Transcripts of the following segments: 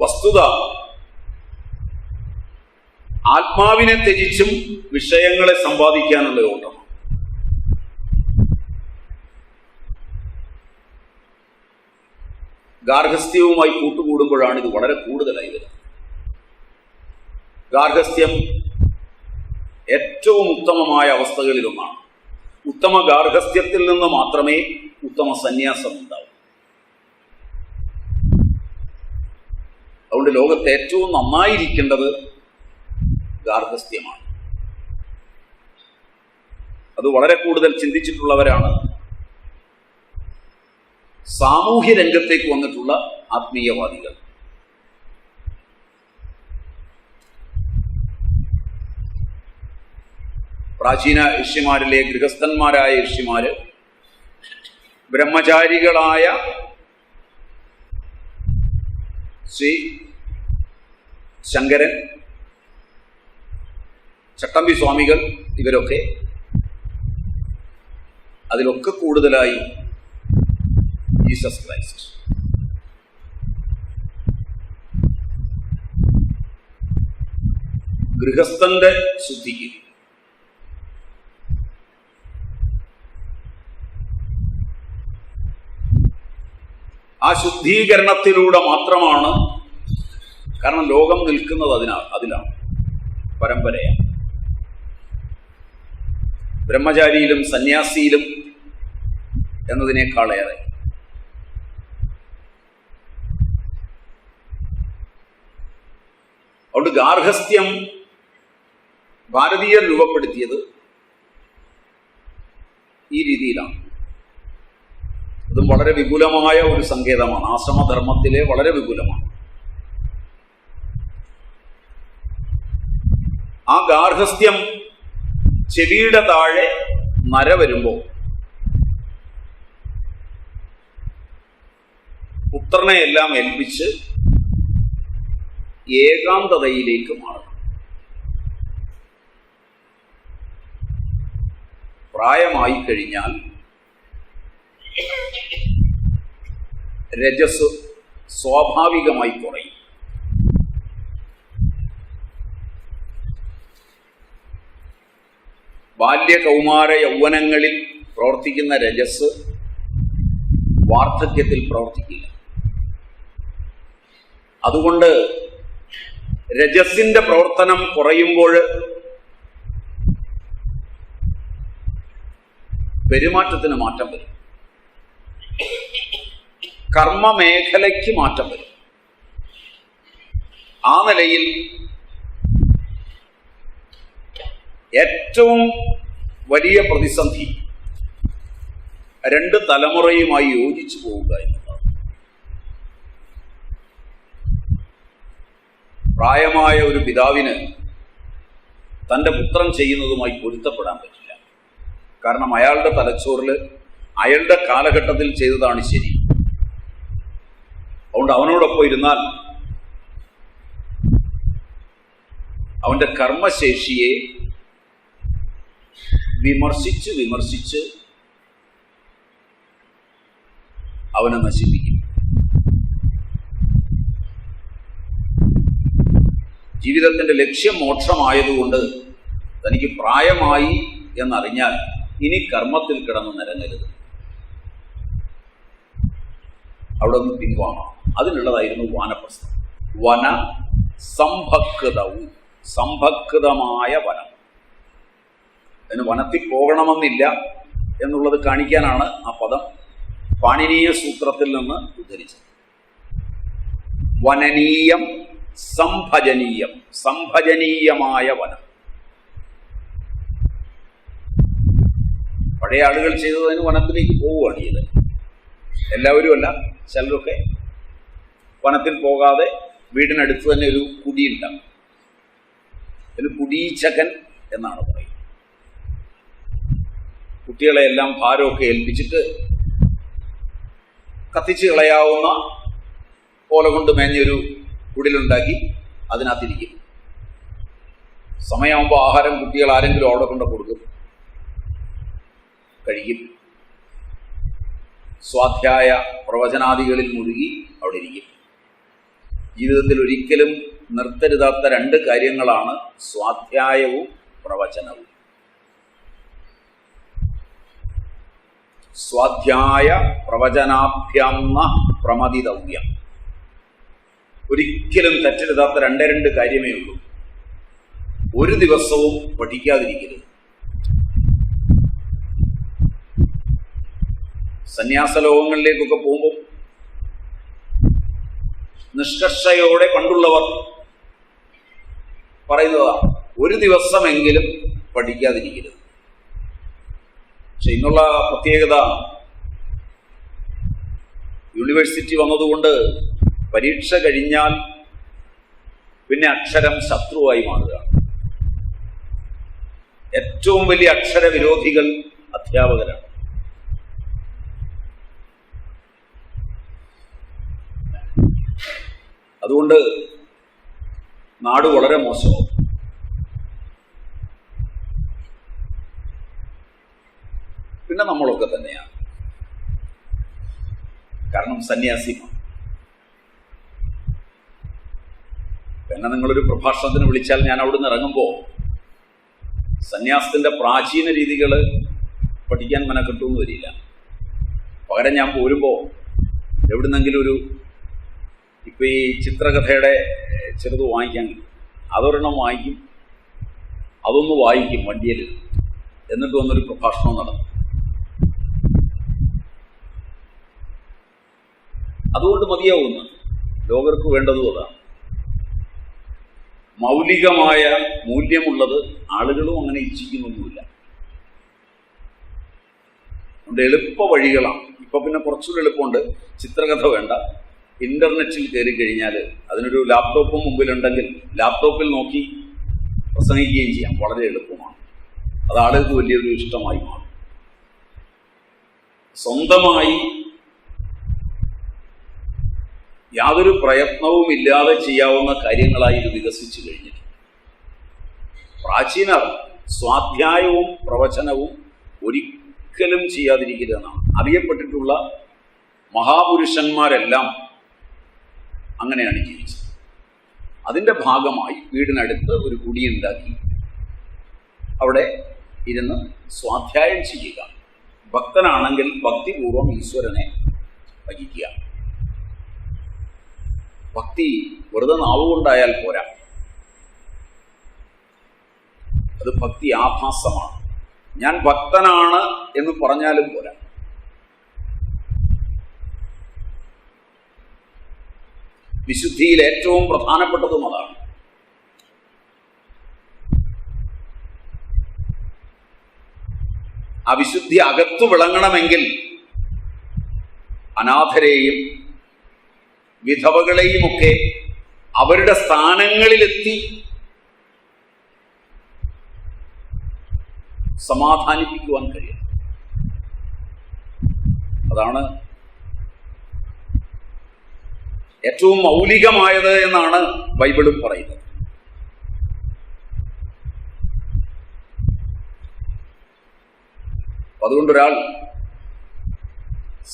വസ്തുത. ആത്മാവിനെ ത്യജിച്ചും വിഷയങ്ങളെ സമ്പാദിക്കാനുള്ള ഓട്ടം. ഗാർഹസ്ഥ്യവുമായി കൂട്ടുകൂടുമ്പോഴാണ് ഇത് വളരെ കൂടുതലായി വരുന്നത്. ഗാർഹസ്ഥ്യം ഏറ്റവും ഉത്തമമായ അവസ്ഥകളിലൊന്നാണ്. ഉത്തമ ഗാർഹസ്ഥ്യത്തിൽ നിന്ന് മാത്രമേ ഉത്തമ സന്യാസം ഉണ്ടാവൂ. അതുകൊണ്ട് ലോകത്ത് ഏറ്റവും നന്നായിരിക്കേണ്ടത് ഗാർഹസ്ഥ്യമാണ് അത് വളരെ കൂടുതൽ ചിന്തിച്ചിട്ടുള്ളവരാണ്. സാമൂഹ്യ രംഗത്തേക്ക് വന്നിട്ടുള്ള ആത്മീയവാദികൾ. പ്രാചീന ഋഷിമാരിലെ ഗൃഹസ്ഥന്മാരായ ഋഷിമാര് ബ്രഹ്മചാരികളായ ശ്രീ ശങ്കരൻ ചട്ടമ്പി സ്വാമികൾ ഇവരൊക്കെ അതിലൊക്കെ കൂടുതലായി ജീസസ് ക്രൈസ്റ്റ്. ഗൃഹസ്ഥന്റെ ശുദ്ധിക്ക് ആ ശുദ്ധീകരണത്തിലൂടെ മാത്രമാണ് കാരണം ലോകം നിൽക്കുന്നത് അതിനാ അതിലാണ്. പരമ്പരയാണ്. ബ്രഹ്മചാരിയിലും സന്യാസിയിലും എന്നതിനേക്കാളേറെ. അതുകൊണ്ട് ഗാർഹസ്ഥ്യം ഭാരതീയർ രൂപപ്പെടുത്തിയത് ഈ രീതിയിലാണ്. അതും വളരെ വിപുലമായ ഒരു സങ്കേതമാണ്. ആശ്രമധർമ്മത്തിലെ വളരെ വിപുലമാണ്. ആ ഗാർഹസ്ഥ്യം ചെവിയുടെ താഴെ നര വരുമ്പോൾ പുത്രനെയെല്ലാം ഏൽപ്പിച്ച് ഏകാന്തതയിലേക്ക് മാറണം പ്രായമായി കഴിഞ്ഞാൽ രജസ് സ്വാഭാവികമായി കുറയും. ബാല്യകൗമാര യൗവനങ്ങളിൽ പ്രവർത്തിക്കുന്ന രജസ് വാർദ്ധക്യത്തിൽ പ്രവർത്തിക്കില്ല. അതുകൊണ്ട് രജസിന്റെ പ്രവർത്തനം കുറയുമ്പോൾ പെരുമാറ്റത്തിന് മാറ്റം വരും. കർമ്മമേഖലയ്ക്ക് മാറ്റം വരും. ആ നിലയിൽ ഏറ്റവും വലിയ പ്രതിസന്ധി രണ്ട് തലമുറയുമായി യോജിച്ചു പോവുക എന്നതാണ് പ്രായമായ ഒരു പിതാവിന് തന്റെ പുത്രൻ ചെയ്യുന്നതുമായി പൊരുത്തപ്പെടാൻ പറ്റില്ല. കാരണം അയാളുടെ തലച്ചോറിൽ അയാളുടെ കാലഘട്ടത്തിൽ ചെയ്തതാണ് ശരി. അതുകൊണ്ട് അവനോടൊപ്പം ഇരുന്നാൽ അവന്റെ കർമ്മശേഷിയെ വിമർശിച്ച് വിമർശിച്ച് അവനെ നശിപ്പിക്കും. ജീവിതത്തിന്റെ ലക്ഷ്യം മോക്ഷമായതുകൊണ്ട് തനിക്ക് പ്രായമായി എന്നറിഞ്ഞാൽ ഇനി കർമ്മത്തിൽ കിടന്ന് നിരങ്ങരുത്. അവിടെ നിന്ന് പിൻവാങ്ങാം അതിനുള്ളതായിരുന്നു വാനപ്രസ്ഥം. വന സംഭക്തവും സംഭക്തമായ വനം. അതിന് വനത്തിൽ പോകണമെന്നില്ല എന്നുള്ളത് കാണിക്കാനാണ് ആ പദം പാണിനീയ സൂത്രത്തിൽ നിന്ന് ഉദ്ധരിച്ചത്. വനനീയം സംഭജനീയം. സംഭജനീയമായ വനം. പഴയ ആളുകൾ ചെയ്തതിന് വനത്തിലേക്ക് പോവുകയാണ് ചെയ്തത്. എല്ലാവരും അല്ല ചിലരൊക്കെ വനത്തിൽ പോകാതെ വീടിനടുത്ത് തന്നെ ഒരു കുടിയുണ്ടാകും ഒരു കുടീച്ചകൻ എന്നാണ് പറയുന്നത്. കുട്ടികളെ എല്ലാം ഭാരമൊക്കെ ഏൽപ്പിച്ചിട്ട് കത്തിച്ച് കളയാവുന്ന ഓല കൊണ്ട് മേഞ്ഞൊരു കുടിലുണ്ടാക്കി അതിനകത്തിരിക്കും. സമയമാകുമ്പോൾ ആഹാരം കുട്ടികൾ ആരെങ്കിലും അവിടെ കൊണ്ട് കൊടുക്കും. കഴിക്കും. സ്വാധ്യായ പ്രവചനാദികളിൽ മുഴുകി അവിടെ ഇരിക്കും. ജീവിതത്തിൽ ഒരിക്കലും നിർത്തരുതാത്ത രണ്ട് കാര്യങ്ങളാണ് സ്വാധ്യായവും പ്രവചനവും. സ്വാധ്യായ പ്രവചനാഭ്യന്ന പ്രമതിതവ്യം ഒരിക്കലും തെറ്റരുതാത്ത രണ്ടേ രണ്ട് കാര്യമേ ഉള്ളൂ. ഒരു ദിവസവും പഠിക്കാതിരിക്കരുത്. സന്യാസ ലോകങ്ങളിലേക്കൊക്കെ പോകുമ്പോൾ നിഷ്കർഷയോടെ പണ്ടുള്ളവർ പറയുന്നതാ ഒരു ദിവസമെങ്കിലും പഠിക്കാതിരിക്കരുത്. പക്ഷെ ഇന്നുള്ള പ്രത്യേകത യൂണിവേഴ്സിറ്റി വന്നതുകൊണ്ട് പരീക്ഷ കഴിഞ്ഞാൽ പിന്നെ അക്ഷരം ശത്രുവായി മാറുക. ഏറ്റവും വലിയ അക്ഷരവിരോധികൾ അധ്യാപകരാണ്. അതുകൊണ്ട് നാട് വളരെ മോശമാവും പിന്നെ നമ്മളൊക്കെ തന്നെയാണ്. കാരണം സന്യാസിമാണ് എന്നെ നിങ്ങളൊരു പ്രഭാഷണത്തിന് വിളിച്ചാൽ ഞാൻ അവിടുന്ന് ഇറങ്ങുമ്പോൾ സന്യാസത്തിന്റെ പ്രാചീന രീതികൾ പഠിക്കാൻ മെനക്കെട്ടൊന്നും വരില്ല. പകരം ഞാൻ പോരുമ്പോൾ എവിടുന്നെങ്കിലും ഒരു ഇപ്പൊ ഈ ചിത്രകഥയുടെ ചെറുത് വാങ്ങിക്കാൻ. അതൊരെണ്ണം വാങ്ങിക്കും അതൊന്ന് വായിക്കും വണ്ടിയിൽ. എന്നിട്ട് വന്നൊരു പ്രഭാഷണം നടന്നു അതുകൊണ്ട് മതിയാവുന്ന. ലോകർക്ക് വേണ്ടതും അതാണ് മൗലികമായ മൂല്യമുള്ളത് ആളുകളും അങ്ങനെ ഇച്ഛിക്കുന്നൊന്നുമില്ല. അതുകൊണ്ട് എളുപ്പ വഴികളാണ് ഇപ്പൊ പിന്നെ കുറച്ചുകൂടി എളുപ്പമുണ്ട്. ചിത്രകഥ വേണ്ട. ഇന്റർനെറ്റിൽ കയറി കഴിഞ്ഞാൽ അതിനൊരു ലാപ്ടോപ്പും മുമ്പിലുണ്ടെങ്കിൽ ലാപ്ടോപ്പിൽ നോക്കി പ്രസംഗിക്കുകയും ചെയ്യാം. വളരെ എളുപ്പമാണ്. അത് ആളുകൾക്ക് വലിയൊരു ഇഷ്ടമായി മാറും. സ്വന്തമായി യാതൊരു പ്രയത്നവും ഇല്ലാതെ ചെയ്യാവുന്ന കാര്യങ്ങളായി ഇത് വികസിച്ചു കഴിഞ്ഞിട്ടുണ്ട്. പ്രാചീനർ സ്വാധ്യായവും പ്രവചനവും ഒരിക്കലും ചെയ്യാതിരിക്കരുതെന്നാണ് അറിയപ്പെട്ടിട്ടുള്ള മഹാപുരുഷന്മാരെല്ലാം അങ്ങനെയാണ് ജീവിച്ചത്. അതിന്റെ ഭാഗമായി വീടിനടുത്ത് ഒരു കുടിയുണ്ടാക്കി. അവിടെ ഇരുന്ന് സ്വാധ്യായം ചെയ്യുക. ഭക്തനാണെങ്കിൽ ഭക്തിപൂർവം ഈശ്വരനെ ഭജിക്കുക. ഭക്തി വെറുതെ നാവുകൊണ്ടായാൽ പോരാ. അത് ഭക്തി ആഭാസമാണ്. ഞാൻ ഭക്തനാണ് എന്ന് പറഞ്ഞാലും പോരാ. വിശുദ്ധിയിൽ ഏറ്റവും പ്രധാനപ്പെട്ടതും അതാണ്. ആ വിശുദ്ധി അകത്തു വിളങ്ങണമെങ്കിൽ അനാഥരെയും വിധവകളെയുമൊക്കെ അവരുടെ സ്ഥാനങ്ങളിലെത്തി സമാധാനിപ്പിക്കുവാൻ കഴിയും അതാണ് ഏറ്റവും മൗലികമായത് എന്നാണ് ബൈബിളും പറയുന്നത്. അതുകൊണ്ടൊരാൾ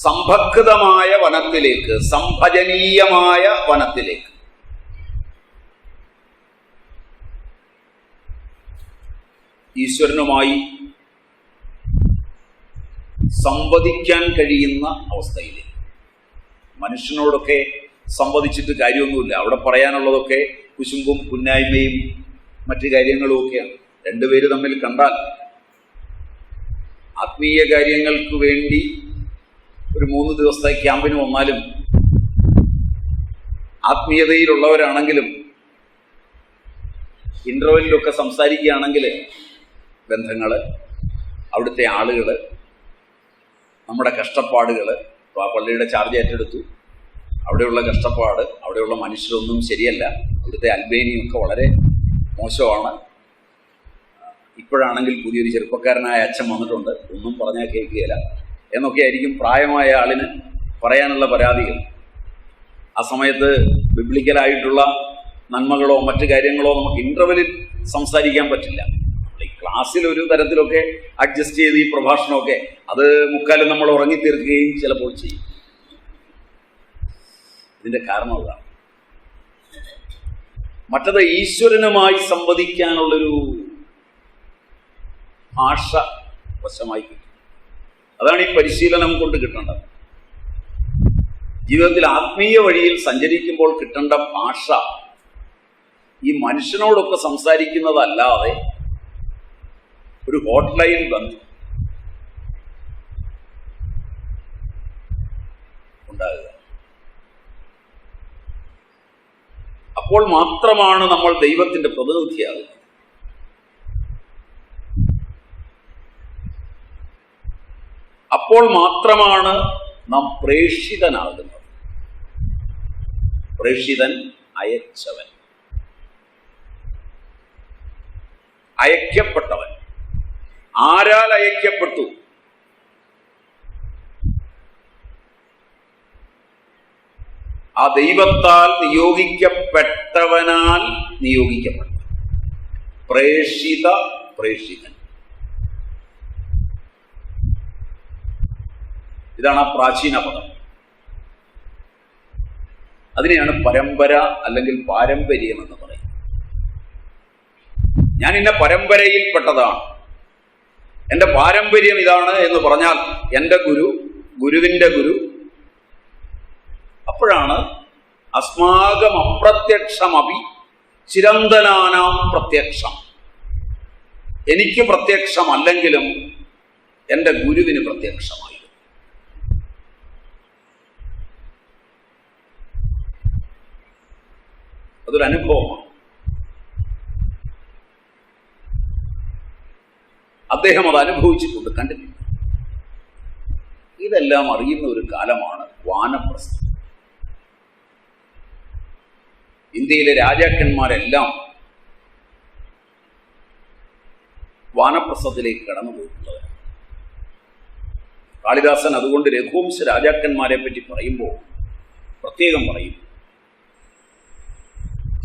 സംഭക്തമായ വനത്തിലേക്ക് സംഭജനീയമായ വനത്തിലേക്ക്. ഈശ്വരനുമായി സംവദിക്കാൻ കഴിയുന്ന അവസ്ഥയിലേക്ക്. മനുഷ്യനോടൊക്കെ സംവദിച്ചിട്ട് കാര്യമൊന്നുമില്ല. അവിടെ പറയാനുള്ളതൊക്കെ കുശുമ്പും കുന്നായ്മയും മറ്റു കാര്യങ്ങളും ഒക്കെയാണ്. രണ്ടുപേര് തമ്മിൽ കണ്ടാൽ ആത്മീയ കാര്യങ്ങൾക്ക് വേണ്ടി ഒരു മൂന്ന് ദിവസത്തെ ക്യാമ്പിന് വന്നാലും ആത്മീയതയിലുള്ളവരാണെങ്കിലും ഇന്റർവെല്ലിലൊക്കെ സംസാരിക്കുകയാണെങ്കിൽ ബന്ധങ്ങൾ അവിടുത്തെ ആളുകൾ നമ്മുടെ കഷ്ടപ്പാടുകൾ ഇപ്പോൾ ആ പള്ളിയുടെ ചാർജ് ഏറ്റെടുത്തു. അവിടെയുള്ള കഷ്ടപ്പാട് അവിടെയുള്ള മനുഷ്യരൊന്നും ശരിയല്ല. അവിടുത്തെ അൽബേനിയൊക്കെ വളരെ മോശമാണ്. ഇപ്പോഴാണെങ്കിൽ പുതിയൊരു ചെറുപ്പക്കാരനായ അച്ഛൻ വന്നിട്ടുണ്ട്. ഒന്നും പറഞ്ഞാൽ കേൾക്കുകയില്ല. എന്നൊക്കെയായിരിക്കും പ്രായമായ ആളിന് പറയാനുള്ള പരാതികൾ. ആ സമയത്ത് ബിബ്ലിക്കലായിട്ടുള്ള നന്മകളോ മറ്റു കാര്യങ്ങളോ നമുക്ക് ഇന്റർവലിൽ സംസാരിക്കാൻ പറ്റില്ല. ക്ലാസ്സിൽ ഒരു തരത്തിലൊക്കെ അഡ്ജസ്റ്റ് ചെയ്ത് ഈ പ്രഭാഷണമൊക്കെ അത് മുക്കാലും നമ്മൾ ഉറങ്ങിത്തീർക്കുകയും ചിലപ്പോൾ ചെയ്യും. ഇതിന്റെ കാരണം അതാണ്. മറ്റത് ഈശ്വരനുമായി സംവദിക്കാനുള്ളൊരു ഭാഷ വശമായി കിട്ടും. അതാണ് ഈ പരിശീലനം കൊണ്ട് കിട്ടേണ്ടത്. ജീവിതത്തിൽ ആത്മീയ വഴിയിൽ സഞ്ചരിക്കുമ്പോൾ കിട്ടേണ്ട ഭാഷ ഈ മനുഷ്യനോടൊക്കെ സംസാരിക്കുന്നതല്ലാതെ ഒരു ഹോട്ട്ലൈൻ ബന്ധം ഉണ്ടാകുക. അപ്പോൾ മാത്രമാണ് നമ്മൾ ദൈവത്തിന്റെ പ്രതിനിധിയാകുന്നത്. അപ്പോൾ മാത്രമാണ് നാം പ്രേഷിതനാകുന്നത് പ്രേഷിതൻ അയച്ചവൻ. അയക്കപ്പെട്ടവൻ. ആരാൽ അയക്കപ്പെട്ടു? ആ ദൈവത്താൽ നിയോഗിക്കപ്പെട്ടവനാൽ നിയോഗിക്കപ്പെട്ട. പ്രേഷിത പ്രേഷിതൻ ഇതാണ് ആ പ്രാചീന പദം. അതിനെയാണ് പരമ്പര അല്ലെങ്കിൽ പാരമ്പര്യം എന്ന് പറയുന്നത്. ഞാൻ ഇന്ന പരമ്പരയിൽപ്പെട്ടതാണ് എന്റെ പാരമ്പര്യം ഇതാണ് എന്ന് പറഞ്ഞാൽ എന്റെ ഗുരു ഗുരുവിന്റെ ഗുരു അപ്പോഴാണ് അസ്മാകം അപ്രത്യക്ഷമപി ചിരന്തനാനാം പ്രത്യക്ഷം. എനിക്ക് പ്രത്യക്ഷമല്ലെങ്കിലും എന്റെ ഗുരുവിന് പ്രത്യക്ഷമായി. അതൊരു അനുഭവമാണ്. അദ്ദേഹം അത് അനുഭവിച്ചിട്ടുണ്ട് കണ്ടിട്ടില്ല. ഇതെല്ലാം അറിയുന്ന ഒരു കാലമാണ് വാനപ്രസ്ഥം. ഇന്ത്യയിലെ രാജാക്കന്മാരെല്ലാം വാനപ്രസ്ഥത്തിലേക്ക് കടന്നുപോയിട്ടുള്ളത്. കാളിദാസൻ അതുകൊണ്ട് രഘുവംശ രാജാക്കന്മാരെ പറ്റി പറയുമ്പോൾ പ്രത്യേകം പറയും.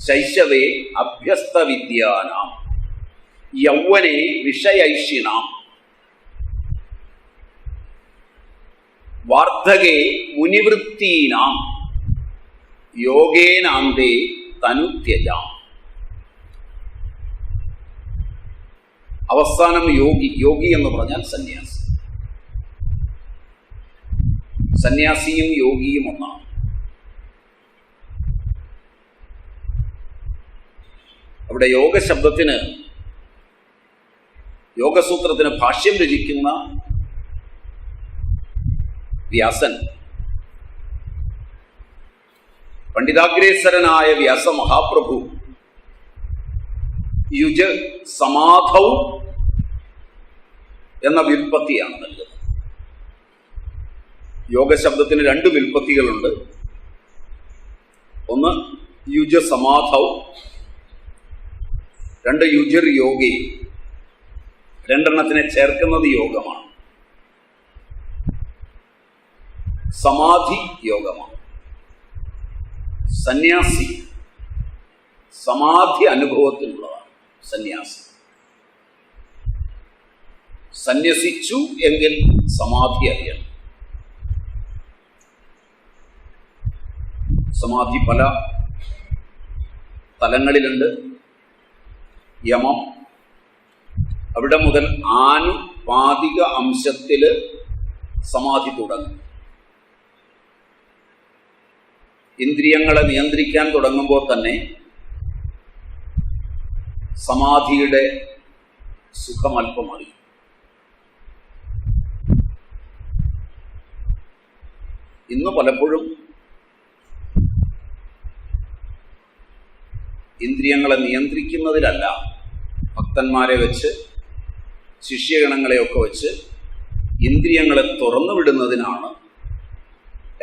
ശൈശവേ അഭ്യസ്ത വിദ്യാനാം യൗവനെ വിഷയൈഷിണാം വാർദ്ധകേ മുനിവൃത്തീനാം. യോഗേനാന്തേ തനുത്യജാം അവസാനം യോഗി യോഗി എന്ന് പറഞ്ഞാൽ സന്യാസി. സന്യാസിയും യോഗിയും ഒന്നാണ്. അവിടെ യോഗ ശബ്ദത്തിന് യോഗസൂത്രത്തിന് ഭാഷ്യം രചിക്കുന്ന വ്യാസൻ പണ്ഡിതാഗ്രേസരനായ വ്യാസ മഹാപ്രഭു യുജ സമാധൗ എന്ന വിൽപ്പത്തിയാണ് നൽകുന്നത്. യോഗശബ്ദത്തിന് രണ്ട് വിൽപ്പത്തികളുണ്ട് ഒന്ന് യുജ സമാധൗ രണ്ട് യുജർ യോഗി രണ്ടെണ്ണത്തിനെ ചേർക്കുന്നത് യോഗമാണ്. സമാധി യോഗമാണ്. സന്യാസി. സമാധി അനുഭവത്തിലുള്ളതാണ് സന്യാസി. സന്യസിച്ചു എങ്കിൽ സമാധി അറിയണം. സമാധി പല തലങ്ങളിലുണ്ട്. യമം. അവിടെ മുതൽ ആനുപാതിക അംശത്തിൽ സമാധി തുടങ്ങും. ഇന്ദ്രിയങ്ങളെ നിയന്ത്രിക്കാൻ തുടങ്ങുമ്പോൾ തന്നെ സമാധിയുടെ സുഖം അല്പമായി ഇന്ന് പലപ്പോഴും ഇന്ദ്രിയങ്ങളെ നിയന്ത്രിക്കുന്നതിലല്ല ഭക്തന്മാരെ വെച്ച് ശിഷ്യഗണങ്ങളെയൊക്കെ വെച്ച് ഇന്ദ്രിയങ്ങളെ തുറന്നുവിടുന്നതിനാണ്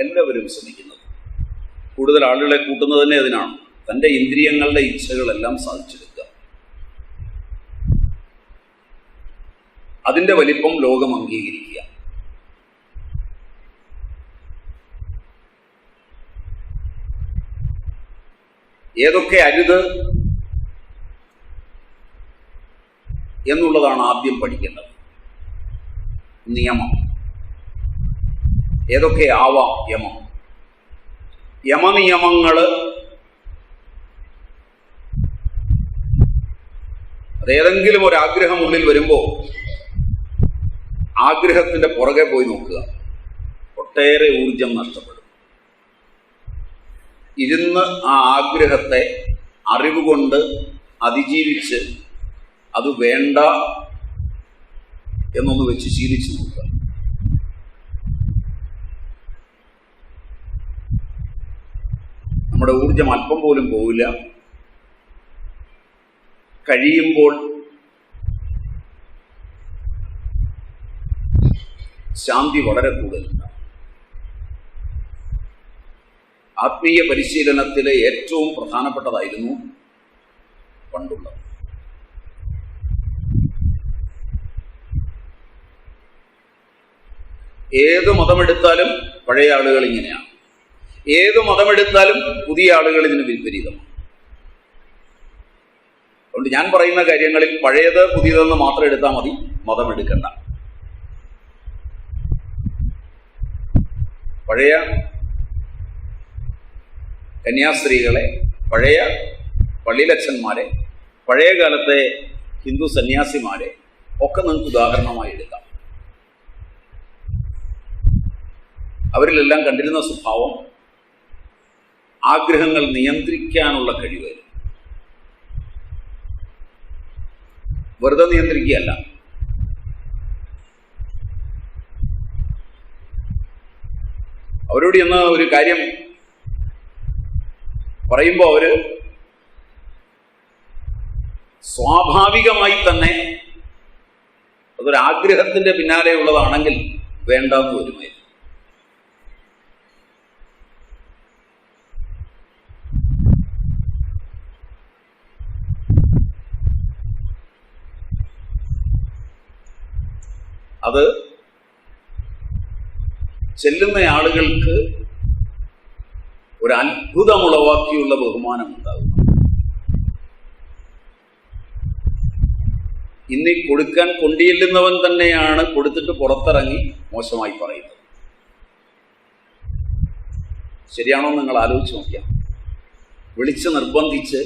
എല്ലാവരും ശ്രമിക്കുന്നത്. കൂടുതൽ ആളുകളെ കൂട്ടുന്നത് തന്നെ അതിനാണ്. തന്റെ ഇന്ദ്രിയങ്ങളുടെ ഇച്ഛകളെല്ലാം സാധിച്ചെടുക്കുക. അതിന്റെ വലിപ്പം ലോകം അംഗീകരിക്കുക. ഏതൊക്കെ അരുത് എന്നുള്ളതാണ് ആദ്യം പഠിക്കേണ്ടത്. നിയമം. ഏതൊക്കെ ആവാം യമം. യമനിയമങ്ങൾ അതേതെങ്കിലും ഒരു ആഗ്രഹം ഉള്ളിൽ വരുമ്പോൾ ആഗ്രഹത്തിന്റെ പുറകെ പോയി നോക്കുക. ഒട്ടേറെ ഊർജം നഷ്ടപ്പെടും. ഇരുന്ന് ആ ആഗ്രഹത്തെ അറിവുകൊണ്ട് അതിജീവിച്ച് അത് വേണ്ട എന്നൊന്ന് വെച്ച് ശീലിച്ചു നോക്കുക നമ്മുടെ ഊർജം അല്പം പോലും പോവില്ല. കഴിയുമ്പോൾ ശാന്തി വളരെ കൂടുതലുണ്ട്. ആത്മീയ പരിശീലനത്തിലെ ഏറ്റവും പ്രധാനപ്പെട്ടതായിരുന്നു പണ്ടുള്ളത്. ഏത് മതമെടുത്താലും പഴയ ആളുകൾ ഇങ്ങനെയാണ്. ഏത് മതമെടുത്താലും പുതിയ ആളുകൾ ഇതിന് വിപരീതം അതുകൊണ്ട് ഞാൻ പറയുന്ന കാര്യങ്ങളിൽ പഴയത് പുതിയതെന്ന് മാത്രം എടുത്താൽ മതി മതമെടുക്കണ്ട. പഴയ കന്യാസ്ത്രീകളെ പഴയ പള്ളിയിലച്ഛന്മാരെ പഴയ കാലത്തെ ഹിന്ദു സന്യാസിമാരെ ഒക്കെ നിങ്ങൾക്ക് ഉദാഹരണമായി എടുക്കാം. അവരിലെല്ലാം കണ്ടിരുന്ന സ്വഭാവം ആഗ്രഹങ്ങൾ നിയന്ത്രിക്കാനുള്ള കഴിവ് വെറുതെ നിയന്ത്രിക്കുകയല്ല. അവരോട് എന്ന ഒരു കാര്യം പറയുമ്പോൾ അവർ സ്വാഭാവികമായി തന്നെ അതൊരാഗ്രഹത്തിന്റെ പിന്നാലെ ഉള്ളതാണെങ്കിൽ വേണ്ടെന്ന് വരുമായിരുന്നു. അത് ചെല്ലുന്ന ആളുകൾക്ക് ഒരു അത്ഭുതമുളവാക്കിയുള്ള ബഹുമാനം ഉണ്ടാകും ഇന്ന് കൊടുക്കാൻ കൊണ്ടിയില്ലുന്നവൻ തന്നെയാണ് കൊടുത്തിട്ട് പുറത്തിറങ്ങി മോശമായി പറയുന്നത്. ശരിയാണോ നിങ്ങൾ ആലോചിച്ച് നോക്കിയാൽ. വിളിച്ച് നിർബന്ധിച്ച്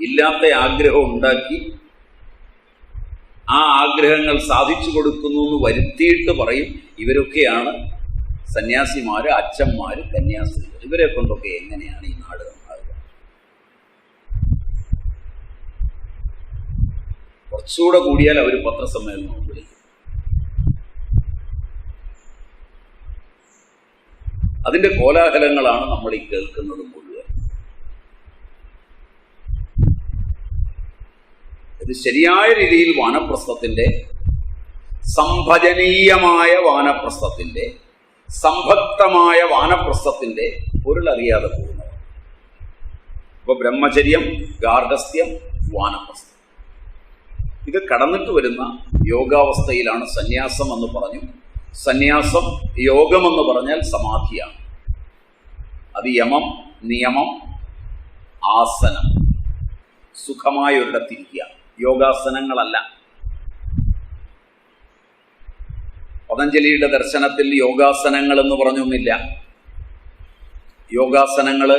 ഇല്ലാത്ത ആഗ്രഹം ഉണ്ടാക്കി ആ ആഗ്രഹങ്ങൾ സാധിച്ചു കൊടുക്കുന്നു എന്ന് വരുത്തിയിട്ട് പറയും ഇവരൊക്കെയാണ് സന്യാസിമാര് അച്ഛന്മാര് കന്യാസ്ത്രീകൾ ഇവരെ കൊണ്ടൊക്കെ എങ്ങനെയാണ് ഈ നാട് നന്നാകുക കുറച്ചുകൂടെ കൂടിയാൽ അവർ പത്രസമ്മേളനം വിളിക്കും. അതിന്റെ കോലാഹലങ്ങളാണ് നമ്മൾ ഈ കേൾക്കുന്നത് മുഴുവൻ ഇത് ശരിയായ രീതിയിൽ വാനപ്രസ്ഥത്തിന്റെ സംഭജനീയമായ വാനപ്രസ്ഥത്തിന്റെ സംഭക്തമായ വാനപ്രസ്ഥത്തിന്റെ പൊരുളറിയാതെ പോകുന്നത് ഇപ്പൊ ബ്രഹ്മചര്യം ഗാർഹസ്ഥ്യം വാനപ്രസ്ഥം. ഇത് കടന്നിട്ട് വരുന്ന യോഗാവസ്ഥയിലാണ് സന്യാസം എന്ന് പറഞ്ഞു. സന്യാസം യോഗമെന്ന് പറഞ്ഞാൽ സമാധിയാണ്. അത് യമം നിയമം ആസനം. സുഖമായ ഒരിടത്തിരിക്കുക യോഗാസനങ്ങളല്ല. പതഞ്ജലിയുടെ ദർശനത്തിൽ യോഗാസനങ്ങൾ എന്ന് പറഞ്ഞൊന്നില്ല യോഗാസനങ്ങൾ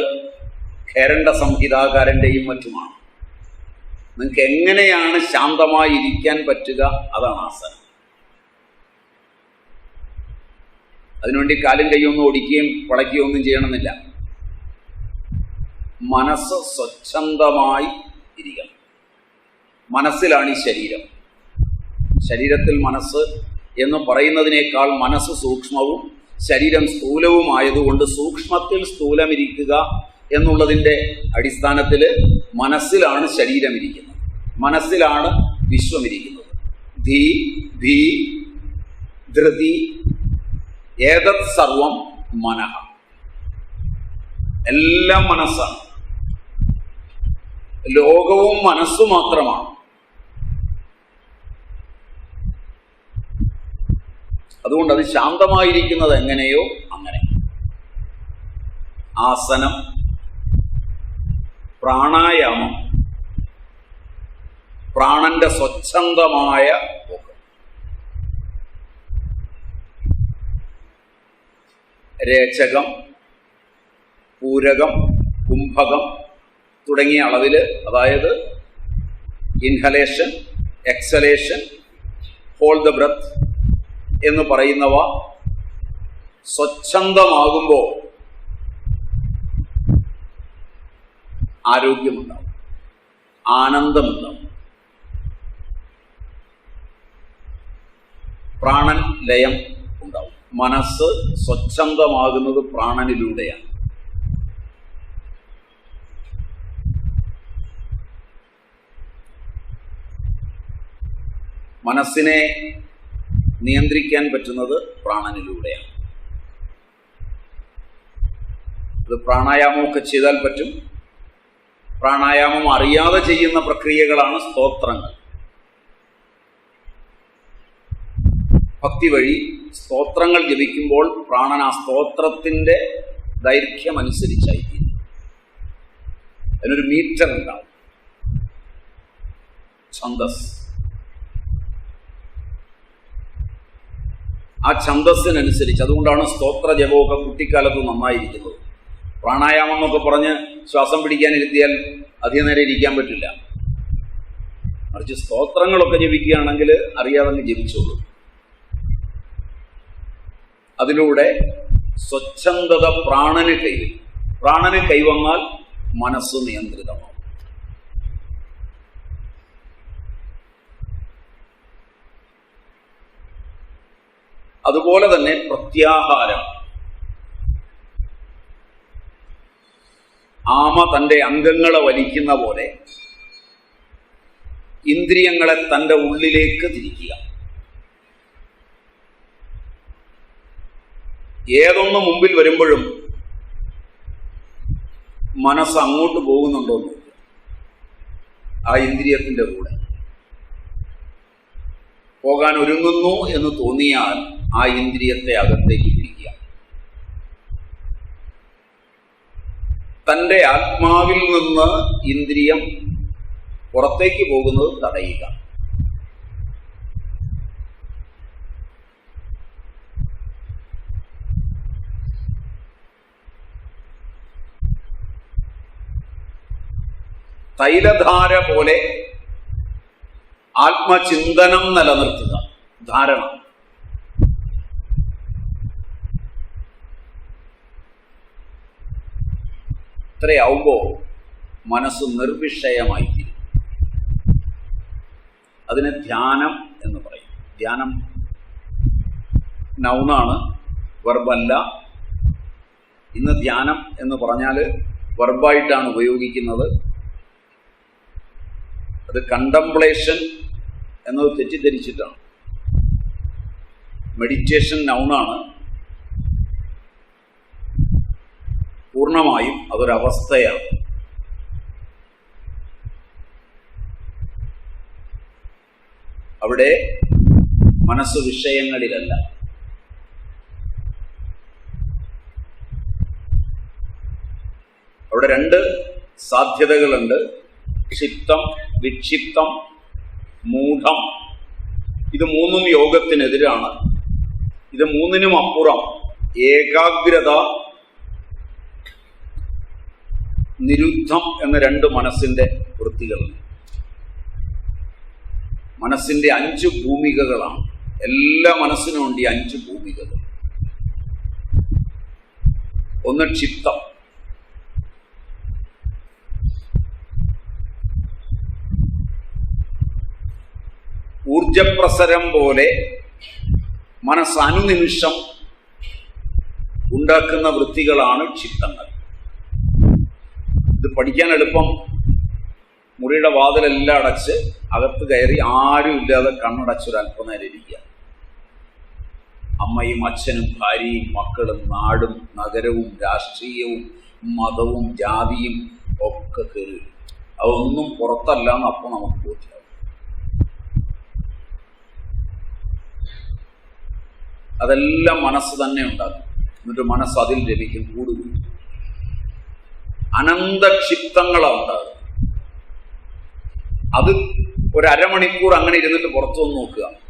ഖേരണ്ട സംഹിതാകാരന്റെയും മറ്റുമാണ്. നിങ്ങൾക്ക് എങ്ങനെയാണ് ശാന്തമായി ഇരിക്കാൻ പറ്റുക? അതാണ് ആസനം. അതിനുവേണ്ടി കാലും കൈയൊന്നും ഒടിക്കുകയും ഒന്നും ചെയ്യണമെന്നില്ല. മനസ്സ് സ്വച്ഛന്തമായി ഇരിക്കണം. മനസ്സിലാണ് ഈ ശരീരം. ശരീരത്തിൽ മനസ്സ് എന്ന് പറയുന്നതിനേക്കാൾ മനസ്സ് സൂക്ഷ്മവും ശരീരം സ്ഥൂലവുമായതുകൊണ്ട് സൂക്ഷ്മത്തിൽ സ്ഥൂലമിരിക്കുക എന്നുള്ളതിന്റെ അടിസ്ഥാനത്തിൽ മനസ്സിലാണ് ശരീരം ഇരിക്കുന്നത് മനസ്സിലാണ് വിശ്വമിരിക്കുന്നത്. ധീ ഭീ ധൃതി ഏതത് സർവം മനഃ. എല്ലാം മനസ്സാണ്. ലോകവും മനസ്സു മാത്രമാണ്. അതുകൊണ്ട് അത് ശാന്തമായിരിക്കുന്നത് എങ്ങനെയോ അങ്ങനെ. ആസനം പ്രാണായാമം പ്രാണന്റെ സ്വച്ഛന്തമായ രേചകം പൂരകം കുംഭകം തുടങ്ങിയ അളവിൽ അതായത് inhalation exhalation whole the breath എന്ന് പറയുന്നവ സ്വച്ഛന്തമാകുമ്പോൾ ആരോഗ്യമുണ്ടാവും ആനന്ദമുണ്ടാവും. പ്രാണൻ ലയം ഉണ്ടാവും. മനസ്സ് സ്വച്ഛന്തമാകുന്നത് പ്രാണനിലൂടെയാണ്. മനസ്സിനെ നിയന്ത്രിക്കാൻ പറ്റുന്നത് പ്രാണനിലൂടെയാണ്. ഇത് പ്രാണായാമമൊക്കെ ചെയ്താൽ പറ്റും. പ്രാണായാമം അറിയാതെ ചെയ്യുന്ന പ്രക്രിയകളാണ് സ്തോത്രങ്ങൾ. ഭക്തി വഴി സ്തോത്രങ്ങൾ ജപിക്കുമ്പോൾ പ്രാണൻ ആ ദൈർഘ്യം അനുസരിച്ചായിരിക്കും. അതിനൊരു മീറ്റർ ഉണ്ടാവും. ഛന്ദസ്. ആ ഛന്ദസ്സിനനുസരിച്ച് അതുകൊണ്ടാണ് സ്തോത്ര ജപമൊക്കെ കുട്ടിക്കാലത്ത് നന്നായിരിക്കുന്നത്. പ്രാണായാമം എന്നൊക്കെ പറഞ്ഞ് ശ്വാസം പിടിക്കാനിരുത്തിയാൽ അധികം നേരം ഇരിക്കാൻ പറ്റില്ല. മറിച്ച് സ്തോത്രങ്ങളൊക്കെ ജപിക്കുകയാണെങ്കിൽ അറിയാതെ ജപിച്ചോളൂ. അതിലൂടെ സ്വച്ഛന്തത പ്രാണന് കൈവരും പ്രാണന് കൈവന്നാൽ മനസ്സ് നിയന്ത്രിതമാവും. അതുപോലെ തന്നെ പ്രത്യാഹാരം. ആമ തന്റെ അംഗങ്ങളെ വലിക്കുന്ന പോലെ ഇന്ദ്രിയങ്ങളെ തന്റെ ഉള്ളിലേക്ക് തിരിക്കുക. ഏതൊന്ന് മുമ്പിൽ വരുമ്പോഴും മനസ്സ് അങ്ങോട്ട് പോകുന്നുണ്ടോ ആ ഇന്ദ്രിയത്തിന്റെ കൂടെ. പോകാൻ ഒരുങ്ങുന്നു എന്ന് തോന്നിയാൽ ആ ഇന്ദ്രിയത്തെ അകത്തേക്ക് പിടിക്കുക. തന്റെ ആത്മാവിൽ നിന്ന് ഇന്ദ്രിയം പുറത്തേക്ക് പോകുന്നത് തടയുക. തൈലധാര പോലെ ആത്മചിന്തനം നിലനിർത്തുക. ധാരണ. ഇത്രയാവുമ്പോൾ മനസ്സ് നിർവിഷയമായി അതിന് ധ്യാനം എന്ന് പറയും. ധ്യാനം നൗണാണ് വെർബല്ല. ഇന്ന് ധ്യാനം എന്ന് പറഞ്ഞാൽ വെർബായിട്ടാണ് ഉപയോഗിക്കുന്നത്. അത് കണ്ടംപ്ലേഷൻ എന്നത് തെറ്റിദ്ധരിച്ചിട്ടാണ്. മെഡിറ്റേഷൻ നൗണാണ് പൂർണമായും അതൊരവസ്ഥയാണ്. അവിടെ മനസ്സ് വിഷയങ്ങളിലല്ല. അവിടെ രണ്ട് സാധ്യതകളുണ്ട്. ക്ഷിപ്തം വിക്ഷിപ്തം മൂഢം. ഇത് മൂന്നും യോഗത്തിനെതിരാണ്. ഇത് മൂന്നിനും അപ്പുറം ഏകാഗ്രത നിരുദ്ധം എന്ന രണ്ട് മനസ്സിന്റെ വൃത്തികൾ മനസ്സിന്റെ അഞ്ച് ഭൂമികകളാണ്. എല്ലാ മനസ്സിനും ഉണ്ട് ഈ അഞ്ച് ഭൂമികകൾ ഒന്ന് ക്ഷിപ്തം. ഊർജപ്രസരം പോലെ മനസ്സനുനിമിഷം ഉണ്ടാക്കുന്ന വൃത്തികളാണ് ക്ഷിപ്തങ്ങൾ. പഠിക്കാൻ എളുപ്പം. മുറിയുടെ വാതിലെല്ലാം അടച്ച് അകത്ത് കയറി ആരും ഇല്ലാതെ കണ്ണടച്ചൊരു അല്പനേരം ഇരിക്കുക. അമ്മയും അച്ഛനും ഭാര്യയും മക്കളും നാടും നഗരവും രാഷ്ട്രീയവും മതവും ജാതിയും ഒക്കെ കയറി അതൊന്നും പുറത്തല്ല എന്ന് നമുക്ക് ബോധ്യമാവും അതെല്ലാം മനസ്സ് തന്നെ ഉണ്ടാകും എന്നിട്ട് മനസ്സ് അതിൽ ലഭിക്കും കൂടുകൂടി അനന്തക്ഷിപ്തങ്ങളാണ്. ഉണ്ടാകുന്നത് അത് ഒരു അരമണിക്കൂർ അങ്ങനെ ഇരുന്നിട്ട് പുറത്തു വന്ന് നോക്കുക.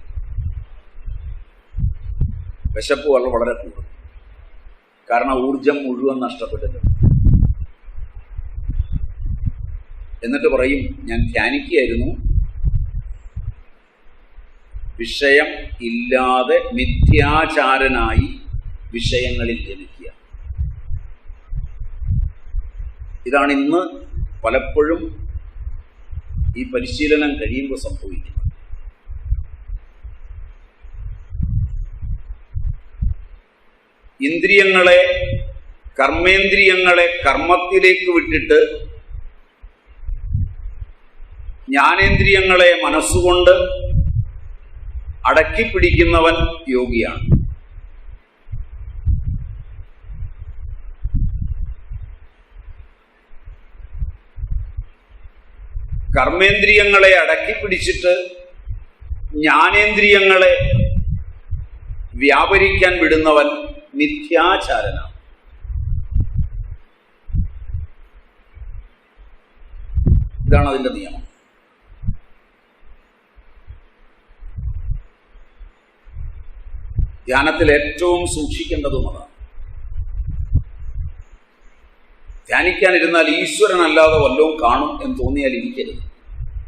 വിശപ്പ് വളരെ വളരെ കൂടും. കാരണം ഊർജം മുഴുവൻ നഷ്ടപ്പെട്ടിട്ടുണ്ട് എന്നിട്ട് പറയും ഞാൻ ധ്യാനിക്കുകയായിരുന്നു. വിഷയം ഇല്ലാതെ മിഥ്യാചാരനായി വിഷയങ്ങളിൽ ജനിക്കുക. ഇതാണ് ഇന്ന് പലപ്പോഴും ഈ പരിശീലനം കഴിയുമ്പോൾ സംഭവിക്കുന്നത്. ഇന്ദ്രിയങ്ങളെ കർമ്മേന്ദ്രിയങ്ങളെ കർമ്മത്തിലേക്ക് വിട്ടിട്ട് ജ്ഞാനേന്ദ്രിയങ്ങളെ മനസ്സുകൊണ്ട് അടക്കി പിടിക്കുന്നവൻ യോഗിയാണ്. കർമ്മേന്ദ്രിയങ്ങളെ അടക്കി പിടിച്ചിട്ട് ജ്ഞാനേന്ദ്രിയങ്ങളെ വ്യാപരിക്കാൻ വിടുന്നവൻ മിഥ്യാചാരനാണ്. ഇതാണ് അതിന്റെ നിയമം. ധ്യാനത്തിൽ ഏറ്റവും സൂക്ഷിക്കേണ്ടതും അതാണ് ഈശ്വരൻ അല്ലാതെ വല്ലതും കാണും എന്ന് തോന്നിയാൽ ഇരിക്കരുത്.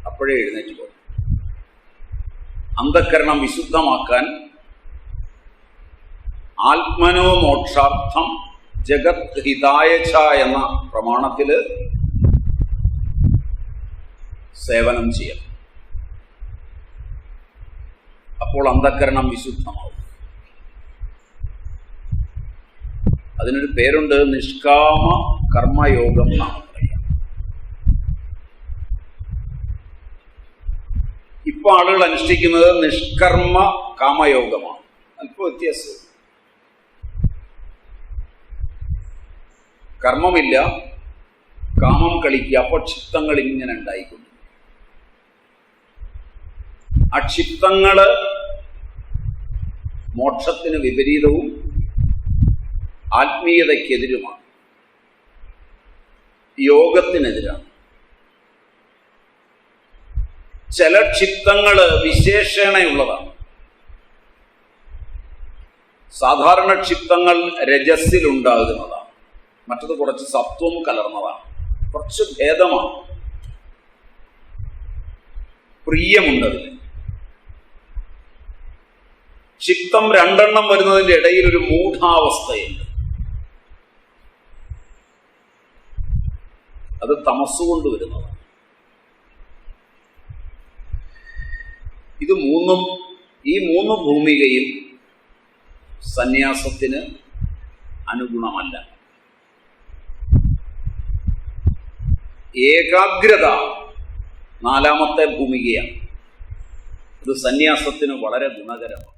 അപ്പോഴേ എഴുന്നേറ്റ് പോകും. അന്ധക്കരണം വിശുദ്ധമാക്കാൻ ആത്മനോ മോക്ഷാർത്ഥം ജഗത് ഹിതായച എന്ന പ്രമാണത്തിൽ സേവനം ചെയ്യണം. അപ്പോൾ അന്ധക്കരണം വിശുദ്ധമാവും. അതിനൊരു പേരുണ്ട് നിഷ്കാമ കർമ്മയോഗം എന്നാണ് ഇപ്പൊ ആളുകൾ അനുഷ്ഠിക്കുന്നത് നിഷ്കർമ്മ കാമയോഗമാണ്. അല്പ വ്യത്യാസം. കർമ്മമില്ല കാമം കളിക്കുക അപ്പോൾ ക്ഷിപ്തങ്ങൾ ഇങ്ങനെ ഉണ്ടായിക്കൊണ്ടു ആ ക്ഷിപ്തങ്ങൾ മോക്ഷത്തിന് വിപരീതവും ആത്മീയതയ്ക്കെതിരുമാണ്. യോഗത്തിനെതിരാണ്. ചില ക്ഷിപ്തങ്ങൾ വിശേഷണയുള്ളതാണ്. സാധാരണ ക്ഷിപ്തങ്ങൾ രജസ്സിലുണ്ടാകുന്നതാണ്. മറ്റത് കുറച്ച് സത്വം കലർന്നതാണ്. കുറച്ച് ഭേദമാണ്. പ്രിയമുണ്ടതിന് ക്ഷിപ്തം രണ്ടെണ്ണം വരുന്നതിന്റെ ഇടയിൽ ഒരു മൂഢാവസ്ഥയുണ്ട്. അത് തമസ്സുകൊണ്ട് വരുന്നതാണ്. ഇത് മൂന്നും ഈ മൂന്ന് ഭൂമികയും സന്യാസത്തിന് അനുഗുണമല്ല. ഏകാഗ്രത നാലാമത്തെ ഭൂമികയാണ്. ഇത് സന്യാസത്തിന് വളരെ ഗുണകരമാണ്.